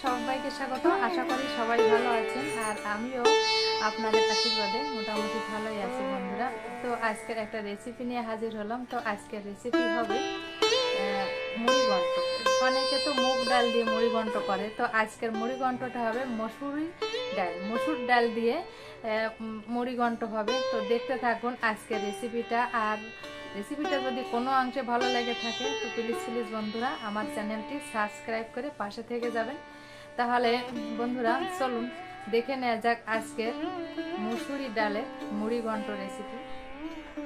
সবাইকে স্বাগত। আশা করি সবাই ভালো আছেন। আর আমিও আপনাদের আশীর্বাদে মোটামুটি ভালোই আছি বন্ধুরা। তো আজকের একটা রেসিপি নিয়ে হাজির হলাম। তো আজকের রেসিপি হবে আহ, মুড়ি ঘন্ট অনেকে তো মুগ ডাল দিয়ে মুড়ি ঘন্ট করে। তো আজকের মুড়ি ঘন্টটা হবে মসুরি ডাল। মসুর ডাল দিয়ে আহ, উম, মুড়ি ঘন্ট হবে। তো দেখতে থাকুন আজকের রেসিপিটা আর রেসিপিটা যদি কোনো অংশে ভালো লেগে থাকে তো প্লিজ প্লিজ বন্ধুরা আমার চ্যানেলটি সাবস্ক্রাইব করে পাশে থেকে যাবেন। তাহলে, বন্ধুরা, চলুন দেখে নেওয়া যাক আজকের মুসুরি ডালের মুড়ি ঘন্ট রেসিপি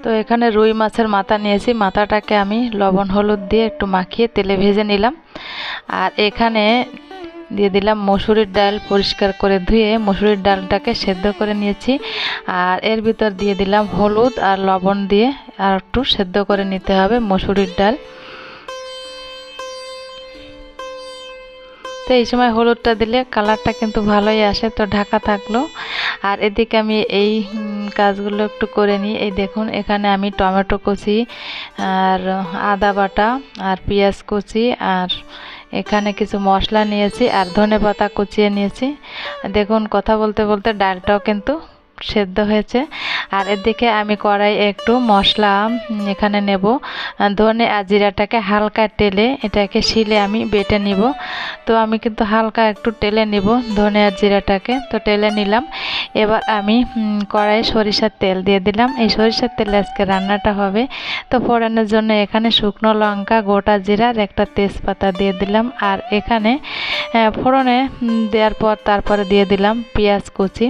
তো এখানে রুই মাছের মাথা নিয়েছি। মাথাটাকে আমি লবণ, হলুদ দিয়ে একটু মাখিয়ে তেলে ভেজে নিলাম। আর এখানে দিয়ে দিলাম মসুরির ডাল পরিষ্কার করে ধুয়ে মসুরির ডালটাকে সেদ্ধ করে নিয়েছি। আর এর ভিতর দিয়ে দিলাম হলুদ আর লবণ দিয়ে আর একটু সেদ্ধ করে নিতে হবে মসুরির ডাল। তো এই সময় হলুদটা দিলে কালারটা কিন্তু ভালোই আসে। তো ঢাকা থাকল। আর এদিকে আমি এই কাজগুলো একটু করে নিই। এই দেখুন, এখানে আমি টমেটো কুচি, আর আদা বাটা, আর পেঁয়াজ কুচি, আর এখানে কিছু মশলা নিয়েছি, আর ধনে পাতা কুচিয়ে নিয়েছি। দেখুন, কথা বলতে বলতে ডালটাও কিন্তু সেদ্ধ হয়েছে। আর এদিকে আমি কড়াই একটু মশলা এখানে নেব। ধনে আর জিরাটাকে হালকা টেলে এটাকে শিলে আমি বেটে নিব। তো আমি কিন্তু হালকা একটু টেলে নিব ধনে আর জিরাটাকে। তো টেলে নিলাম। এবার আমি উম, কড়াইয়ে সরিষার তেল দিয়ে দিলাম। এই সরিষার তেলে আজকে রান্নাটা হবে। তো ফোড়ানোর জন্য এখানে শুকনো লঙ্কা গোটা জিরা আর একটা তেজপাতা দিয়ে দিলাম। আর এখানে ফোড়নে দেওয়ার পর তারপরে দিয়ে দিলাম পেঁয়াজ কুচি।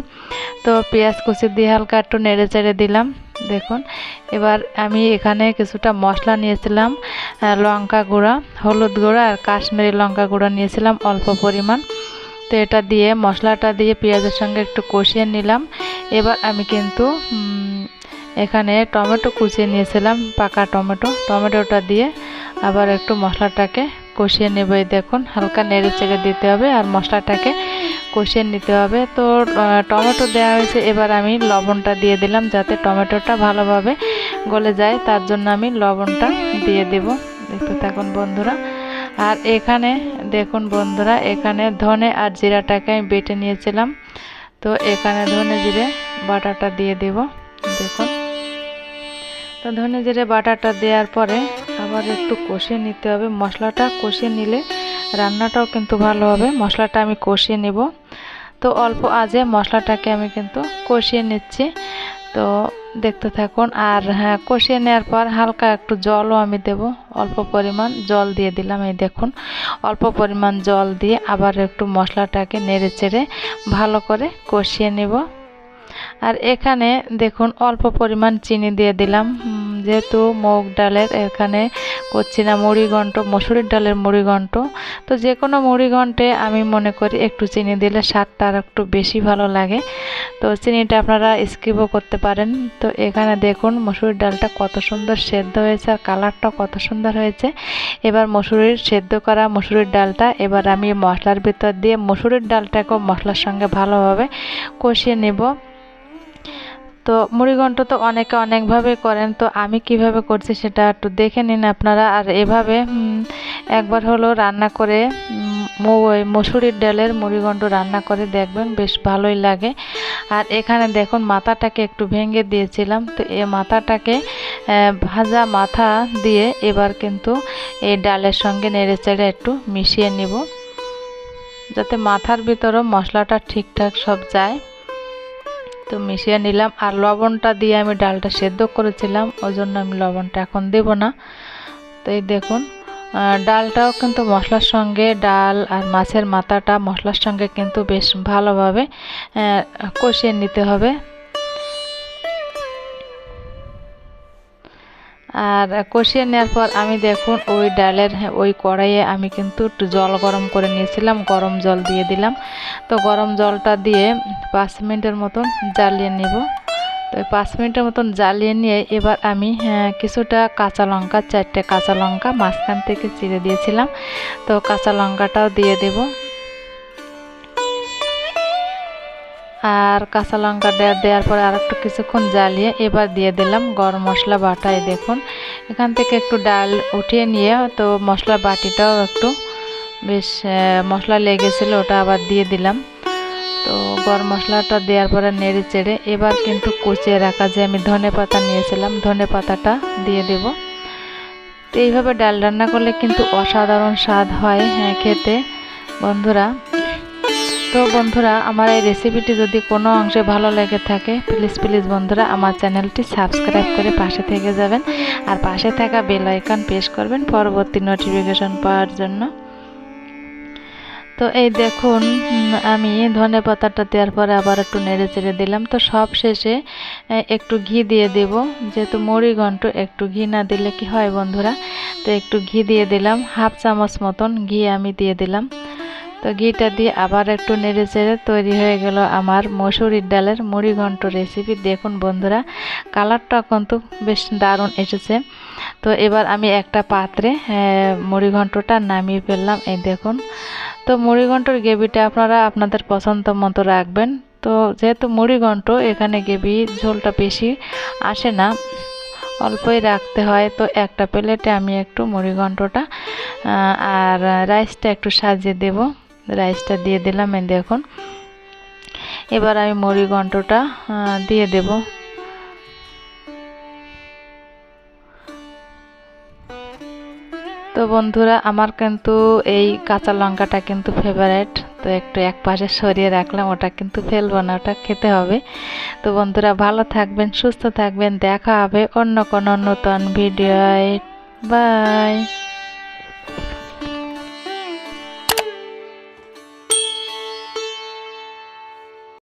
তো পেঁয়াজ কুচি দিয়ে হালকা একটু নেড়ে চেড়ে দিলাম, দেখুন। এবার আমি এখানে কিছুটা মশলা নিয়েছিলাম লঙ্কা গুঁড়া, হলুদ গুঁড়া আর কাশ্মীরি লঙ্কা গুঁড়া নিয়েছিলাম অল্প পরিমাণ। তো এটা দিয়ে, মশলাটা দিয়ে পেঁয়াজের সঙ্গে একটু কষিয়ে নিলাম। এবার আমি কিন্তু এখানে টমেটো কুচিয়ে নিয়েছিলাম, পাকা টমেটো। টমেটোটা দিয়ে আবার একটু মশলাটাকে কষিয়ে নেব দেখুন। হালকা নেড়ে চেড়ে দিতে হবে আর মশলাটাকে কষিয়ে নিতে হবে। তো টমেটো দেওয়া হয়েছে। এবার আমি লবণটা দিয়ে দিলাম যাতে টমেটোটা ভালোভাবে গলে যায়। তার জন্য আমি লবণটা দিয়ে দেব। দেখতে থাকুন বন্ধুরা। আর এখানে দেখুন বন্ধুরা, এখানে ধনে আর জিরাটাকে আমি বেটে নিয়েছিলাম। তো, এখানে ধনে জিরে বাটাটা দিয়ে দেব। দেখুন। তো, ধনে জিরে বাটাটা দেওয়ার পরে আবার একটু কষিয়ে নিতে হবে। মশলাটা কষিয়ে নিলে রান্নাটাও কিন্তু ভালো হবে। মশলাটা আমি কষিয়ে নেব। তো অল্প আজে মশলাটাকে আমি কিন্তু কষিয়ে নিচ্ছি। তো দেখতে থাকুন, আর হ্যাঁ কষিয়ে নেওয়ার পর হালকা একটু জলও আমি দেব। অল্প পরিমাণ জল দিয়ে দিলাম, এই দেখুন। অল্প পরিমাণ জল দিয়ে আবার একটু মশলাটাকে নেড়ে চেড়ে ভালো করে কষিয়ে নেব। আর এখানে দেখুন, অল্প পরিমাণ চিনি দিয়ে দিলাম। যেহেতু মুগ ডালের এখানে করছি না মুড়ি ঘন্ট, মসুরির ডালের মুড়ি ঘন্ট, তো যে কোনো মুড়ি ঘন্টে আমি মনে করি একটু চিনি দিলে স্বাদটা আর একটু বেশি ভালো লাগে। তো চিনিটা আপনারা স্কিপও করতে পারেন। তো এখানে দেখুন মসুরির ডালটা কত সুন্দর সেদ্ধ হয়েছে আর কালারটা কত সুন্দর হয়েছে। এবার মসুরির সেদ্ধ করা মসুরির ডালটা এবার আমি মশলার ভিতর দিয়ে মসুরির ডালটাকেও মশলার সঙ্গে ভালোভাবে কষিয়ে নেব। তো মুড়িঘণ্ট তো অনেকে অনেকভাবে করেন, তো আমি কীভাবে করছি সেটা একটু দেখে নিন আপনারা। আর এভাবে একবার হলো রান্না করে ওই মসুরির ডালের মুড়িঘণ্ট রান্না করে দেখবেন, বেশ ভালোই লাগে। আর এখানে দেখুন মাথাটাকে একটু ভেঙে দিয়েছিলাম, তো এ মাথাটাকে ভাজা মাথা দিয়ে এবার কিন্তু এই ডালের সঙ্গে নেড়ে চেড়ে একটু মিশিয়ে নিব। যাতে মাথার ভিতরেও মশলাটা ঠিকঠাক সব যায়। তো মিশিয়ে নিলাম আর লবণটা দিয়ে আমি ডালটা সেদ্ধ করেছিলাম ওই জন্য আমি লবণটা এখন দেব না। তো এই দেখুন ডালটাও কিন্তু মশলার সঙ্গে ডাল আর মাছের মাথাটা মশলার সঙ্গে কিন্তু বেশ ভালোভাবে কষিয়ে নিতে হবে। আর কষিয়ে নেওয়ার পর আমি দেখুন ওই ডালের হ্যাঁ, ওই কড়াইয়ে আমি কিন্তু একটু জল গরম করে নিয়েছিলাম গরম জল দিয়ে দিলাম। তো গরম জলটা দিয়ে পাঁচ মিনিটের মতন জ্বালিয়ে নেব। তো পাঁচ মিনিটের মতন জ্বালিয়ে নিয়ে এবার আমি কিছুটা কাঁচা লঙ্কা, চারটে কাঁচা লঙ্কা মাঝখান থেকে চিড়ে দিয়েছিলাম। তো কাঁচা লঙ্কাটাও দিয়ে দেব। আর কাঁচা লঙ্কা দেওয়ার পরে আর একটু কিছুক্ষণ জ্বালিয়ে এবার দিয়ে দিলাম গরম মশলা বাটা এই দেখুন। এখান থেকে একটু ডাল উঠিয়ে নিয়ে তো মশলা বাটিটাও একটু বেশ মশলা লেগেছিলো ওটা আবার দিয়ে দিলাম। তো গরম মশলাটা দেওয়ার পরে নেড়ে চেড়ে এবার কিন্তু কুচিয়ে রাখা যে আমি ধনে পাতা নিয়েছিলাম, ধনে পাতাটা দিয়ে দেব। তো এইভাবে ডাল রান্না করলে কিন্তু অসাধারণ স্বাদ হয় হ্যাঁ খেতে। বন্ধুরা, তো বন্ধুরা, আমার এই রেসিপিটি যদি কোনো অংশে ভালো লেগে থাকে প্লিজ প্লিজ বন্ধুরা, আমার চ্যানেলটি সাবস্ক্রাইব করে পাশে থেকে যাবেন। আর পাশে থাকা বেল আইকন প্রেস করবেন পরবর্তী নোটিফিকেশন পাওয়ার জন্য। তো এই দেখুন আমি ধনে পাতাটা দেওয়ার পরে আবার একটু নেড়ে চেড়ে দিলাম। তো সব শেষে একটু ঘি দিয়ে দেব। যেহেতু মুড়ি ঘন্ট একটু ঘি না দিলে কি হয় বন্ধুরা? তো একটু ঘি দিয়ে দিলাম হাফ চামচ মতন ঘি আমি দিয়ে দিলাম। তো ঘিটা দিয়ে আবার একটু নেড়ে চেড়ে তৈরি হয়ে গেল আমার মসুরির ডালের মুড়ি ঘন্ট রেসিপি দেখুন বন্ধুরা কালারটা কিন্তু বেশ দারুণ এসেছে। তো এবার আমি একটা পাত্রে আহ, মুড়ি ঘন্টটা নামিয়ে ফেললাম। এই দেখুন তো মুড়ি ঘন্টর গ্রেভিটা আপনারা আপনাদের পছন্দ মতো রাখবেন। তো যেহেতু মুড়ি ঘন্ট এখানে গ্রেভি ঝোলটা বেশি আসে না, অল্পই রাখতে হয়। তো একটা প্লেটে আমি একটু মুড়ি ঘন্টটা আর রাইসটা একটু সাজিয়ে দেব। রাইসটা দিয়ে দিলাম এই দেখুন। এবার আমি মুড়ি ঘন্টটা দিয়ে দেব। তো বন্ধুরা, আমার কিন্তু এই কাঁচা লঙ্কাটা কিন্তু ফেভারেট তো একটু এক পাশে সরিয়ে রাখলাম, ওটা কিন্তু ফেলব না, ওটা খেতে হবে। তো বন্ধুরা, ভালো থাকবেন, সুস্থ থাকবেন, দেখা হবে অন্য কোনো নতুন ভিডিও বাই